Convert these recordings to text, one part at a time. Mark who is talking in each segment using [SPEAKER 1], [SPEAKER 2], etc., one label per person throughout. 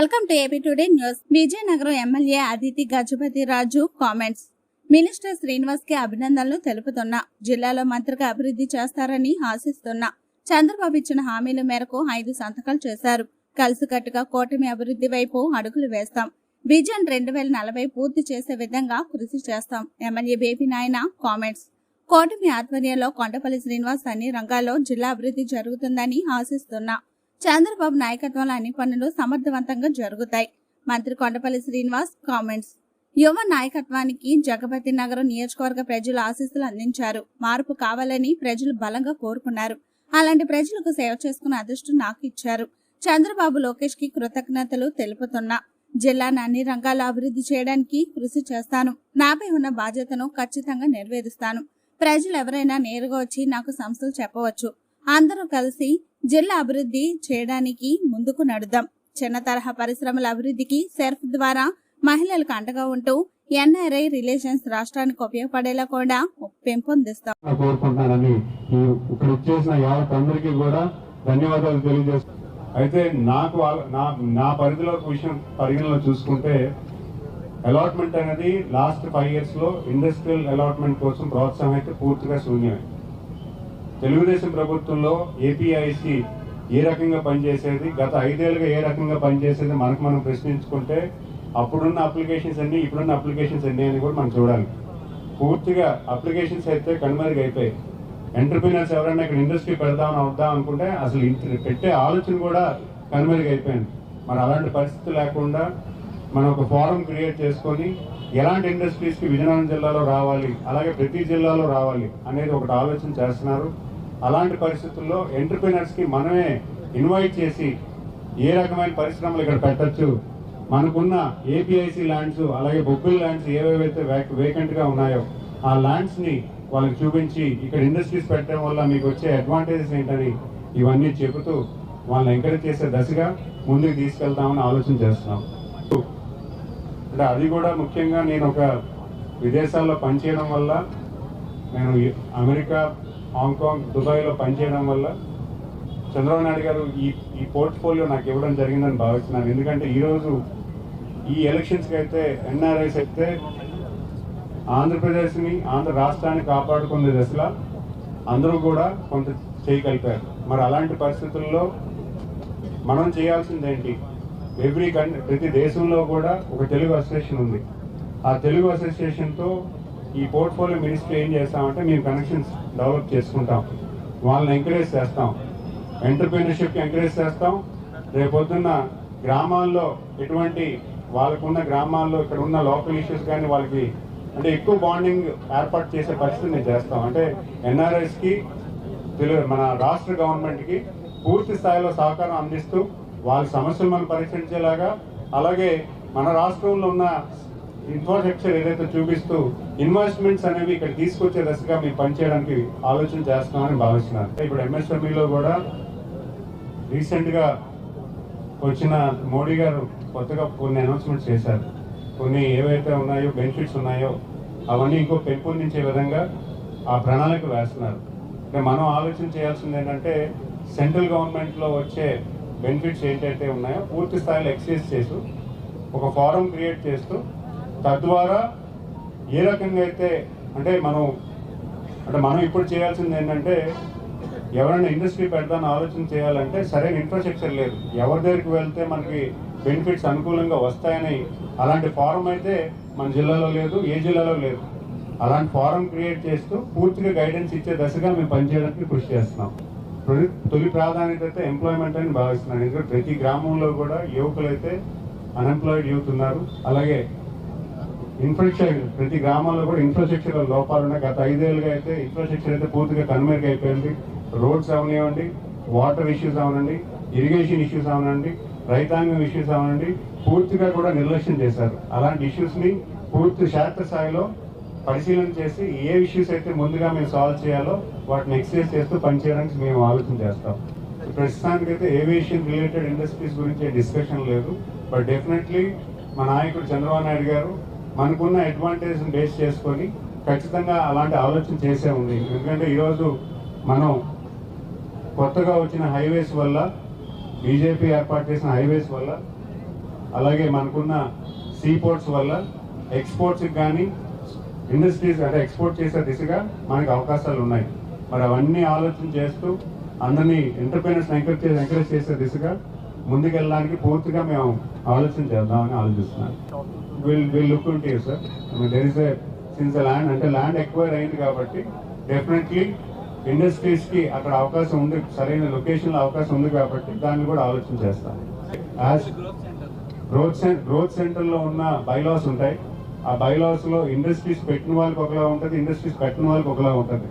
[SPEAKER 1] Welcome to AP today news. Vizianagaram MLA Aditi Gajapathi Raju comments. Minister శ్రీనివాస్కి అభినందనలు తెలుపుతున్నా. జిల్లాలో మంత్రిగా అభివృద్ధి చేస్తారని ఆశిస్తున్నా. చంద్రబాబు ఇచ్చిన హామీల మేరకు ఐదు సంతకాలు చేశారు. కలిసికట్టుగా కూటమి అభివృద్ధి వైపు అడుగులు వేస్తాం. విజన్ రెండు వేల నలభై పూర్తి చేసే విధంగా కృషి చేస్తాం. MLA Baby Nayana comments. కూటమి ఆధ్వర్యంలో కొండపల్లి శ్రీనివాస్ అన్ని రంగాల్లో జిల్లా అభివృద్ధి జరుగుతుందని ఆశిస్తున్నా. చంద్రబాబు నాయకత్వంలో అన్ని పనులు సమర్థవంతంగా జరుగుతాయి. మంత్రి కొండపల్లి శ్రీనివాస్ కామెంట్స్. యువ నాయకత్వానికి జగపతి నగరం నియోజకవర్గ ప్రజలు ఆశీస్సులు అందించారు. మార్పు కావాలని ప్రజలు బలంగా కోరుకున్నారు. అలాంటి ప్రజలకు సేవ చేసుకున్న అదృష్టం నాకు ఇచ్చారు. చంద్రబాబు లోకేష్కి కృతజ్ఞతలు తెలుపుతున్నా. జిల్లాను అన్ని రంగాల్లో అభివృద్ధి చేయడానికి కృషి చేస్తాను. నాపై ఉన్న బాధ్యతను ఖచ్చితంగా నెరవేరుస్తాను. ప్రజలు ఎవరైనా నేరుగా వచ్చి నాకు సంస్థలు చెప్పవచ్చు. అందరూ కలిసి జిల్లా అభివృద్ధి చేయడానికి ముందుకు నడుదాం చిన్న తరహా పరిశ్రమల అభివృద్ధికి సెర్ఫ్ ద్వారా మహిళలకు అండగా ఉంటూ ఎన్ఆర్ఐ రిలేషన్స్ రాష్ట్రానికి ఉపయోగపడేలా కూడా పెంపొందిస్తాం.
[SPEAKER 2] కోరుకుంటున్నానని ఇక్కడ ఇచ్చేసిన యావత్ అందరికీ కూడా ధన్యవాదాలు తెలియజేస్తాను అయితే నాకు నా నా పరిధిలో ఒక విషయం పరిగణలో చూసుకుంటే అలాట్మెంట్ అనేది లాస్ట్ ఫైవ్ ఇయర్స్లో ఇండస్ట్రియల్ అలాట్మెంట్ కోసం ప్రోత్సాహం అయితే పూర్తిగా శూన్యమైంది తెలుగుదేశం ప్రభుత్వంలో ఏపీఐసి ఏ రకంగా పనిచేసేది? గత ఐదేళ్ళుగా ఏ రకంగా పనిచేసేది? మనకు మనం ప్రశ్నించుకుంటే అప్పుడున్న అప్లికేషన్స్ అన్ని ఇప్పుడున్న అప్లికేషన్స్ అన్ని అని కూడా మనం చూడాలి. పూర్తిగా అప్లికేషన్స్ అయితే కనుమరుగు అయిపోయాయి. ఎంటర్ప్రీనర్స్ ఎవరైనా ఇక్కడ ఇండస్ట్రీ పెడదాం అవుదాం అనుకుంటే అసలు పెట్టే ఆలోచన కూడా కనుమరుగు అయిపోయింది. మరి అలాంటి పరిస్థితి లేకుండా మనం ఒక ఫారం క్రియేట్ చేసుకొని ఎలాంటి ఇండస్ట్రీస్కి విజయనగరం జిల్లాలో రావాలి అలాగే ప్రతి జిల్లాలో రావాలి అనేది ఒకటి ఆలోచన చేస్తున్నారు. అలాంటి పరిస్థితుల్లో ఎంటర్ప్రినర్స్కి మనమే ఇన్వైట్ చేసి ఏ రకమైన పరిశ్రమలు ఇక్కడ పెట్టొచ్చు? మనకున్న ఏపీఐసి ల్యాండ్స్ అలాగే బొగ్గుల ల్యాండ్స్ ఏవేవైతే వేకెంట్గా ఉన్నాయో ఆ ల్యాండ్స్ని వాళ్ళకి చూపించి ఇక్కడ ఇండస్ట్రీస్ పెట్టడం వల్ల మీకు వచ్చే అడ్వాంటేజెస్ ఏంటని ఇవన్నీ చెబుతూ వాళ్ళని ఎంకరేజ్ చేసే దశగా ముందుకు తీసుకెళ్తామని ఆలోచన చేస్తున్నాం. అంటే అది కూడా ముఖ్యంగా నేను ఒక విదేశాల్లో పనిచేయడం వల్ల నేను అమెరికా హాంకాంగ్ దుబాయ్లో పనిచేయడం వల్ల చంద్రబాబు నాయుడు గారు ఈ ఈ పోర్ట్ఫోలియో నాకు ఇవ్వడం జరిగిందని భావిస్తున్నాను. ఎందుకంటే ఈరోజు ఈ ఎలక్షన్స్కి అయితే ఎన్ఆర్ఐస్ అయితే ఆంధ్రప్రదేశ్ని ఆంధ్ర రాష్ట్రాన్ని కాపాడుకునే దశలో అందరూ కూడా కొంత చేయగలిపారు. మరి అలాంటి పరిస్థితుల్లో మనం చేయాల్సింది ఏంటి? ఎవ్రీ కంట్రీ ప్రతి దేశంలో కూడా ఒక తెలుగు అసోసియేషన్ ఉంది. ఆ తెలుగు అసోసియేషన్తో ఈ పోర్ట్ఫోలియో మినిస్ట్రీ ఏం చేస్తామంటే మేము కనెక్షన్స్ డెవలప్ చేసుకుంటాం. వాళ్ళని ఎంకరేజ్ చేస్తాం. ఎంటర్ప్రీనర్షిప్కి ఎంకరేజ్ చేస్తాం. రేపొద్దున్న గ్రామాల్లో ఎటువంటి వాళ్ళకున్న గ్రామాల్లో ఇక్కడ ఉన్న లోకల్ ఇష్యూస్ కానీ వాళ్ళకి అంటే ఎక్కువ బాండింగ్ ఏర్పాటు చేసే పరిస్థితి మేము చేస్తాం. అంటే ఎన్ఆర్ఎస్కి తెలుగు మన రాష్ట్ర గవర్నమెంట్కి పూర్తి స్థాయిలో సహకారం అందిస్తూ వాళ్ళ సమస్యలు మనం పరిష్కరించేలాగా అలాగే మన రాష్ట్రంలో ఉన్న ఇన్ఫ్రాస్ట్రక్చర్ ఏదైతే చూపిస్తూ ఇన్వెస్ట్మెంట్స్ అనేవి ఇక్కడ తీసుకొచ్చే దశగా మేము పనిచేయడానికి ఆలోచన చేస్తున్నామని భావిస్తున్నాను. ఇప్పుడు ఎంఎస్ఎంఈలో కూడా రీసెంట్గా వచ్చిన మోడీ గారు కొత్తగా కొన్ని అనౌన్స్మెంట్స్ చేశారు. కొన్ని ఏవైతే ఉన్నాయో బెనిఫిట్స్ ఉన్నాయో అవన్నీ ఇంకో పెంపొందించే విధంగా ఆ ప్రణాళిక వేస్తున్నారు. అంటే మనం ఆలోచన చేయాల్సింది ఏంటంటే సెంట్రల్ గవర్నమెంట్లో వచ్చే బెనిఫిట్స్ ఏంటైతే ఉన్నాయో పూర్తి స్థాయిలో ఎక్సైజ్ చేస్తూ ఒక ఫారం క్రియేట్ చేస్తూ తద్వారా ఏ రకంగా అయితే అంటే మనం అంటే మనం ఇప్పుడు చేయాల్సింది ఏంటంటే ఎవరైనా ఇండస్ట్రీ పెడదాని ఆలోచన చేయాలంటే సరైన ఇన్ఫ్రాస్ట్రక్చర్ లేదు. ఎవరి దగ్గరికి వెళ్తే మనకి బెనిఫిట్స్ అనుకూలంగా వస్తాయని అలాంటి ఫారం అయితే మన జిల్లాలో లేదు ఏ జిల్లాలో లేదు. అలాంటి ఫారం క్రియేట్ చేస్తూ పూర్తిగా గైడెన్స్ ఇచ్చే దశగా మేము పనిచేయడానికి కృషి చేస్తున్నాం. తొలి- తొలి ప్రాధాన్యత అయితే ఎంప్లాయ్మెంట్ అని భావిస్తున్నాను. ఎందుకంటే ప్రతి గ్రామంలో కూడా యువకులైతే అన్ఎంప్లాయిడ్ యూత్ ఉన్నారు. అలాగే ఇన్ఫ్రాస్ట్రక్చర్ ప్రతి గ్రామాల్లో కూడా ఇన్ఫ్రాస్ట్రక్చర్ లోపాలు ఉన్నాయి. గత ఐదేళ్ళుగా అయితే ఇన్ఫ్రాస్ట్రక్చర్ అయితే పూర్తిగా కనుమరుగు అయిపోయింది. రోడ్స్ అవనివ్వండి వాటర్ ఇష్యూస్ అవనండి ఇరిగేషన్ ఇష్యూస్ అవనండి రైతాంగం ఇష్యూస్ అవనండి పూర్తిగా కూడా నిర్లక్ష్యం చేశారు. అలాంటి ఇష్యూస్ని పూర్తి శాస్త్ర స్థాయిలో పరిశీలన చేసి ఏ ఇష్యూస్ అయితే ముందుగా మేము సాల్వ్ చేయాలో వాటిని ఎక్స్చేంజ్ చేస్తూ పనిచేయడానికి మేము ఆలోచన చేస్తాం. ప్రస్తుతానికి అయితే ఏవియేషన్ రిలేటెడ్ ఇండస్ట్రీస్ గురించి డిస్కషన్ లేదు. బట్ డెఫినెట్లీ మా నాయకుడు చంద్రబాబు నాయుడు గారు మనకున్న అడ్వాంటేజ్ని బేస్ చేసుకొని ఖచ్చితంగా అలాంటి ఆలోచన చేసే ఉంది. ఎందుకంటే ఈరోజు మనం కొత్తగా వచ్చిన హైవేస్ వల్ల బీజేపీ ఏర్పాటు చేసిన హైవేస్ వల్ల అలాగే మనకున్న సీపోర్ట్స్ వల్ల ఎక్స్పోర్ట్స్కి కానీ ఇండస్ట్రీస్ అంటే ఎక్స్పోర్ట్ చేసే దిశగా మనకి అవకాశాలు ఉన్నాయి. మరి అవన్నీ ఆలోచన చేస్తూ అందరినీ ఎంటర్ప్రైనర్స్ ఎంకరేజ్ చేసి ఎంకరేజ్ చేసే దిశగా ముందుకెళ్ళడానికి పూర్తిగా మేము ఆలోచన చేద్దామని ఆలోచిస్తున్నాను విల్ విల్ లుక్ ఉంటే sir there is since land అంటే ల్యాండ్ ఎక్వైర్ అయింది కాబట్టి డెఫినెట్లీ ఇండస్ట్రీస్కి అక్కడ అవకాశం ఉంది సరైన లొకేషన్లో అవకాశం ఉంది కాబట్టి దాన్ని కూడా ఆలోచన చేస్తాను యాజ్ గ్రోత్ సెంటర్ గ్రోత్ సెంటర్లో ఉన్న బైలాస్ ఉంటాయి. ఆ బైలాస్లో ఇండస్ట్రీస్ పెట్టిన వాళ్ళకి ఒకలా ఉంటుంది ఇండస్ట్రీస్ పెట్టిన వాళ్ళకి ఒకలా ఉంటుంది.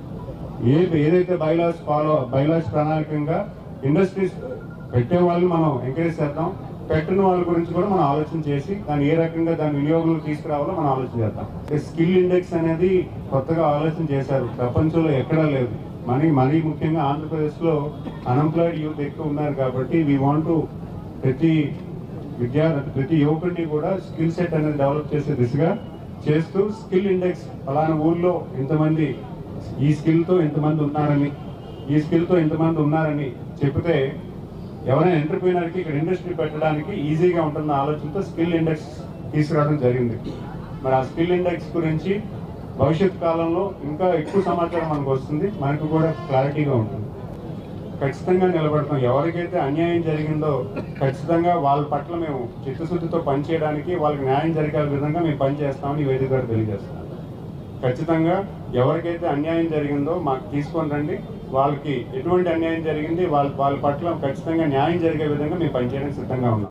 [SPEAKER 2] ఏ ఏదైతే బైలాస్ ఫాలో బైలాస్ ప్రణాళికంగా ఇండస్ట్రీస్ పెట్టే వాళ్ళని మనం ఎంకరేజ్ చేద్దాం. పెట్టిన వాళ్ళ గురించి కూడా మనం ఆలోచన చేసి దాన్ని ఏ రకంగా దాని వినియోగంలో తీసుకురావాలో మనం ఆలోచన చేద్దాం. స్కిల్ ఇండెక్స్ అనేది కొత్తగా ఆలోచన చేశారు. ప్రపంచంలో ఎక్కడా లేదు. మనీ మరీ ముఖ్యంగా ఆంధ్రప్రదేశ్లో అన్ఎంప్లాయిడ్ యూత్ ఎక్కువ ఉన్నారు కాబట్టి వీ వాంట్ ప్రతి విద్యార్థి ప్రతి యువకుడిని కూడా స్కిల్ సెట్ అనేది డెవలప్ చేసే దిశగా చేస్తూ స్కిల్ ఇండెక్స్ ఫలానా ఊళ్ళో ఇంతమంది ఈ స్కిల్తో ఇంతమంది ఉన్నారని ఈ స్కిల్తో ఇంతమంది ఉన్నారని చెప్తే ఎవరైనా ఎంటర్ప్రీనర్కి ఇక్కడ ఇండస్ట్రీ పెట్టడానికి ఈజీగా ఉంటున్న ఆలోచనతో స్కిల్ ఇండెక్స్ తీసుకురావడం జరిగింది. మరి ఆ స్కిల్ ఇండెక్స్ గురించి భవిష్యత్ కాలంలో ఇంకా ఎక్కువ సమాచారం మనకు వస్తుంది. మనకు కూడా క్లారిటీగా ఉంటుంది. ఖచ్చితంగా నిలబడతాం. ఎవరికైతే అన్యాయం జరిగిందో ఖచ్చితంగా వాళ్ళ పట్ల మేము చిత్తశుద్ధితో పనిచేయడానికి వాళ్ళకి న్యాయం జరిగే విధంగా మేము పనిచేస్తామని ఈ వేదిక తెలియజేస్తాం ఖచ్చితంగా ఎవరికైతే అన్యాయం జరిగిందో మాకు తీసుకొని రండి. వాళ్ళకి ఎటువంటి అన్యాయం జరిగింది వాళ్ళ వాళ్ళ పట్ల ఖచ్చితంగా న్యాయం జరిగే విధంగా మేము పనిచేయడానికి సిద్ధంగా ఉన్నాం.